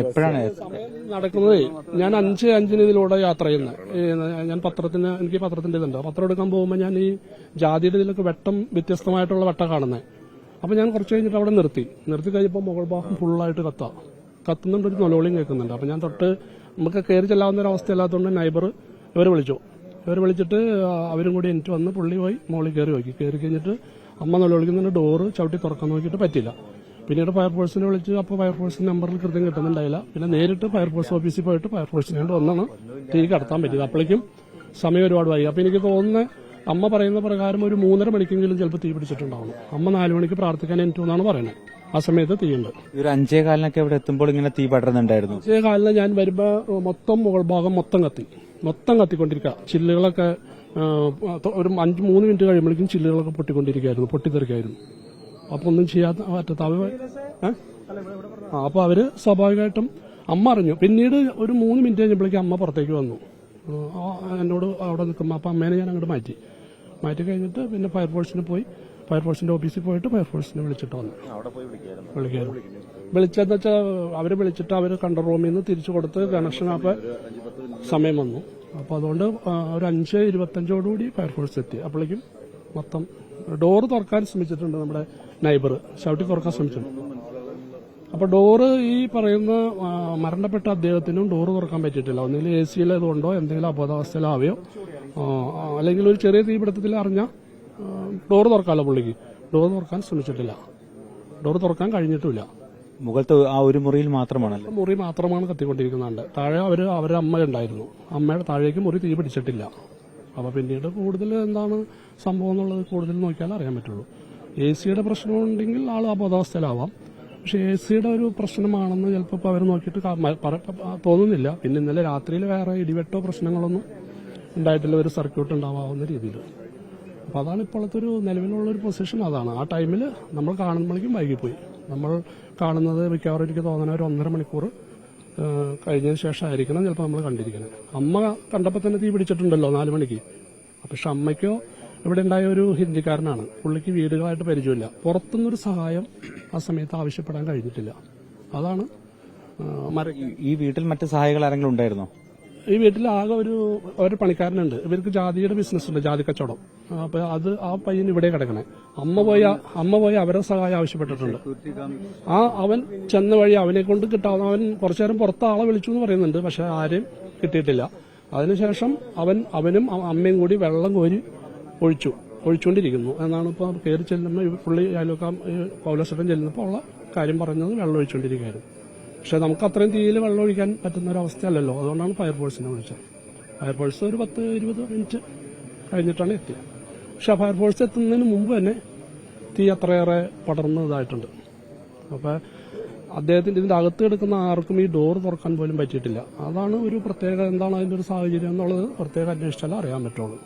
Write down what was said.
എപ്പോഴാണ് നടക്കുന്നത് ഞാൻ അഞ്ച് അഞ്ചിന് ഇതിലൂടെ യാത്ര ചെയ്യുന്നത് ഞാൻ പത്രത്തിന് എനിക്ക് പത്രത്തിന്റെ ഇതുണ്ട്. പത്രം എടുക്കാൻ പോകുമ്പോൾ ഞാൻ ഈ ജാതിയുടെ ഇതിലൊക്കെ വെട്ടം വ്യത്യസ്തമായിട്ടുള്ള വെട്ടം കാണുന്നത് അപ്പൊ ഞാൻ കുറച്ച് കഴിഞ്ഞിട്ട് അവിടെ നിർത്തി. നിർത്തി കഴിഞ്ഞപ്പോൾ മുകൾ ഭാഗം ഫുള്ളായിട്ട് കത്താ. കത്തുന്നുണ്ട് ഒരു നൊലോളിയും കേൾക്കുന്നുണ്ട്. അപ്പൊ ഞാൻ തൊട്ട് നമുക്ക് കയറി ചെല്ലാവുന്ന ഒരു അവസ്ഥ അല്ലാത്തതുകൊണ്ട് നൈബർ ഇവർ വിളിച്ചു. ഇവർ വിളിച്ചിട്ട് അവരും കൂടി എനിക്ക് വന്ന് പുള്ളി പോയി മുകളിൽ കയറി നോക്കി. കയറി കഴിഞ്ഞിട്ട് അമ്മ നൊലോളിക്കുന്നുണ്ട് ഡോറ് ചവിട്ടി തുറക്കാൻ നോക്കിയിട്ട് പറ്റില്ല പിന്നീട് ഫയർഫോഴ്സിനെ വിളിച്ച് അപ്പോൾ ഫയർഫോഴ്സിന്റെ നമ്പറിൽ കൃത്യം കിട്ടുന്നുണ്ടായില്ല. പിന്നെ നേരിട്ട് ഫയർഫോഴ്സ് ഓഫീസിൽ പോയിട്ട് ഫയർഫോഴ്സിനെ കൊണ്ട് ഒന്നാണ് തീ കടത്താൻ പറ്റിയത്. അപ്പോഴേക്കും സമയം ഒരുപാട് വൈകി. അപ്പൊ എനിക്ക് തോന്നുന്നത് അമ്മ പറയുന്ന പ്രകാരം ഒരു മൂന്നര മണിക്കെങ്കിലും ചിലപ്പോൾ തീ പിടിച്ചിട്ടുണ്ടാവും. അമ്മ നാലു മണിക്ക് പ്രാർത്ഥിക്കാൻ എനിക്ക് എന്നാണ് പറയുന്നത് ആ സമയത്ത് തീയുണ്ട് ഒരു അഞ്ചേ കാലിനൊക്കെ ഇവിടെ എത്തുമ്പോൾ ഇങ്ങനെ തീ പടരുന്നുണ്ടായിരുന്നു? അഞ്ചേ കാലിന് ഞാൻ വരുമ്പോൾ മൊത്തം മുകൾ ഭാഗം മൊത്തം കത്തി. മൊത്തം കത്തിക്കൊണ്ടിരിക്കുക ചില്ലുകളൊക്കെ ഒരു അഞ്ച് മൂന്ന് മിനിറ്റ് കഴിയുമ്പോഴേക്കും ചില്ലുകളൊക്കെ പൊട്ടിക്കൊണ്ടിരിക്കുകയായിരുന്നു പൊട്ടിത്തെറിക്കായിരുന്നു. അപ്പൊ ഒന്നും ചെയ്യാത്ത പറ്റാത്ത? ആ അപ്പൊ അവർ സ്വാഭാവികമായിട്ടും അമ്മ അറിഞ്ഞു. പിന്നീട് ഒരു മൂന്ന് മിനിറ്റ് കഴിഞ്ഞപ്പോഴേക്കും അമ്മ പുറത്തേക്ക് വന്നു. എന്നോട് അവിടെ നിൽക്കുമ്പോൾ അപ്പൊ അമ്മേനെ ഞാൻ അങ്ങോട്ട് മാറ്റി. മാറ്റി കഴിഞ്ഞിട്ട് പിന്നെ ഫയർഫോഴ്സിന് പോയി. ഫയർഫോഴ്സിന്റെ ഓഫീസിൽ പോയിട്ട് ഫയർഫോഴ്സിനെ വിളിച്ചിട്ട് വന്നു. വിളിക്കായിരുന്നു. വിളിച്ചതെന്ന് വെച്ചാൽ അവർ വിളിച്ചിട്ട് അവർ കൺട്രോൾ റൂമിൽ നിന്ന് തിരിച്ചു കൊടുത്ത് കണക്ഷൻ അപ്പോൾ സമയം വന്നു. അപ്പോൾ അതുകൊണ്ട് ഒരു അഞ്ച് ഇരുപത്തഞ്ചോടുകൂടി ഫയർഫോഴ്സ് എത്തി. അപ്പോഴേക്കും മൊത്തം ഡോറ് തുറക്കാൻ ശ്രമിച്ചിട്ടുണ്ട് നമ്മുടെ നൈബർ ചവിട്ടി തുറക്കാൻ ശ്രമിച്ചു അപ്പൊ ഡോറ് ഈ പറയുന്ന മരണപ്പെട്ട അദ്ദേഹത്തിനും ഡോറ് തുറക്കാൻ പറ്റിയിട്ടില്ല. ഒന്നുകിൽ എ സിയിലതുകൊണ്ടോ എന്തെങ്കിലും അബോധാവസ്ഥയിലാവുകയോ ആ, ആ, അല്ലെങ്കിൽ ഒരു ചെറിയ തീപിടുത്തത്തിൽ അറിഞ്ഞ ഡോറ് തുറക്കാമല്ലോ പുള്ളിക്ക്. ഡോറ് തുറക്കാൻ ശ്രമിച്ചിട്ടില്ല. ഡോർ തുറക്കാൻ കഴിഞ്ഞിട്ടില്ല. മുകളത്തെ ആ ഒരു മുറിയിൽ മാത്രമാണ് മുറി മാത്രമാണ് കത്തിക്കൊണ്ടിരിക്കുന്നുണ്ട് താഴെ അവർ അവരുടെ അമ്മ ഉണ്ടായിരുന്നു. അമ്മയുടെ താഴേക്ക് മുറി തീ പിടിച്ചിട്ടില്ല അപ്പൊ പിന്നീട് കൂടുതൽ എന്താണ് സംഭവം എന്നുള്ളത് കൂടുതൽ നോക്കിയാൽ അറിയാൻ പറ്റുള്ളൂ. എ സിയുടെ പ്രശ്നമുണ്ടെങ്കിൽ ആൾ അബോധാവസ്ഥയിലാവാം പക്ഷെ എ സിയുടെ ഒരു പ്രശ്നമാണെന്ന് ചിലപ്പോൾ അവർ നോക്കിയിട്ട് തോന്നുന്നില്ല. പിന്നെ ഇന്നലെ രാത്രിയിൽ വേറെ ഇടിവെട്ടോ പ്രശ്നങ്ങളൊന്നും ഉണ്ടായിട്ടില്ല. ഒരു സർക്യൂട്ട് ഉണ്ടാവാവുന്ന രീതിയിൽ അപ്പോൾ അതാണ് ഇപ്പോഴത്തെ ഒരു നിലവിലുള്ള ഒരു പൊസിഷൻ. അതാണ്. ആ ടൈമിൽ നമ്മൾ കാണുമ്പോഴേക്കും വൈകിപ്പോയി. നമ്മൾ കാണുന്നത് മിക്കവാറും എനിക്ക് തോന്നുന്ന ഒരു ഒന്നര മണിക്കൂർ കഴിഞ്ഞതിന് ശേഷം ആയിരിക്കണം ചിലപ്പോൾ നമ്മൾ കണ്ടിരിക്കുന്നത്. അമ്മ കണ്ടപ്പോൾ തന്നെ തീ പിടിച്ചിട്ടുണ്ടല്ലോ നാല് മണിക്ക്. പക്ഷെ അമ്മയ്ക്കോ ഇവിടെ ഉണ്ടായ ഒരു ഹിന്ദിക്കാരനാണ്. പുള്ളിക്ക് വീടുകളായിട്ട് പരിചയമില്ല. പുറത്തുനിന്നൊരു സഹായം ആ സമയത്ത് ആവശ്യപ്പെടാൻ കഴിഞ്ഞിട്ടില്ല. അതാണ് ഈ വീട്ടിൽ മറ്റു സഹായികൾ ആരെങ്കിലും ഉണ്ടായിരുന്നോ? ഈ വീട്ടിൽ ആകെ ഒരു ഒരു പണിക്കാരനുണ്ട്. ഇവർക്ക് ജാതിയുടെ ബിസിനസ് ഉണ്ട് ജാതി കച്ചവടം. അപ്പൊ അത് ആ പയ്യൻ ഇവിടെ കിടക്കണേ. അമ്മ പോയ അമ്മ പോയി അവരെ സഹായം ആവശ്യപ്പെട്ടിട്ടുണ്ട്. ആ അവൻ ചെന്ന വഴി അവനെ കൊണ്ട് കിട്ടാവുന്ന അവൻ കുറച്ചു നേരം പുറത്ത് ആളെ വിളിച്ചു എന്ന് പറയുന്നുണ്ട് പക്ഷെ ആരും കിട്ടിയിട്ടില്ല. അതിനുശേഷം അവൻ അവനും അമ്മയും കൂടി വെള്ളം കോരി ഒഴിച്ചു ഒഴിച്ചുകൊണ്ടിരിക്കുന്നു. എന്നാണ് ഇപ്പോൾ കയറി ചെല്ലുമ്പോൾ പുള്ളി അയലോക്കാം പൗലശ്രം ചെല്ലുമ്പോൾ ഉള്ള കാര്യം പറഞ്ഞത് വെള്ളം ഒഴിച്ചുകൊണ്ടിരിക്കുകയായിരുന്നു. പക്ഷെ നമുക്ക് അത്രയും തീയിൽ വെള്ളം ഒഴിക്കാൻ പറ്റുന്ന ഒരു അവസ്ഥയല്ലല്ലോ അതുകൊണ്ടാണ് ഫയർഫോഴ്സിനെ വിളിച്ചത് ഫയർഫോഴ്സ് ഒരു പത്ത് ഇരുപത് മിനിറ്റ് കഴിഞ്ഞിട്ടാണ് എത്തിയത്. പക്ഷെ ഫയർഫോഴ്സ് എത്തുന്നതിന് മുമ്പ് തന്നെ തീ അത്രയേറെ പടർന്നതായിട്ടുണ്ട്. അപ്പോൾ അപ്പൊ അദ്ദേഹത്തിന്റെ ഇതിന്റെ അകത്ത് കിടക്കുന്ന ആർക്കും ഈ ഡോർ തുറക്കാൻ പോലും പറ്റിയിട്ടില്ല. അതാണ് ഒരു പ്രത്യേക എന്താണ് അതിന്റെ ഒരു സാഹചര്യം എന്നുള്ളത് പ്രത്യേകം അന്വേഷിച്ചാലേ അറിയാൻ പറ്റുള്ളൂ.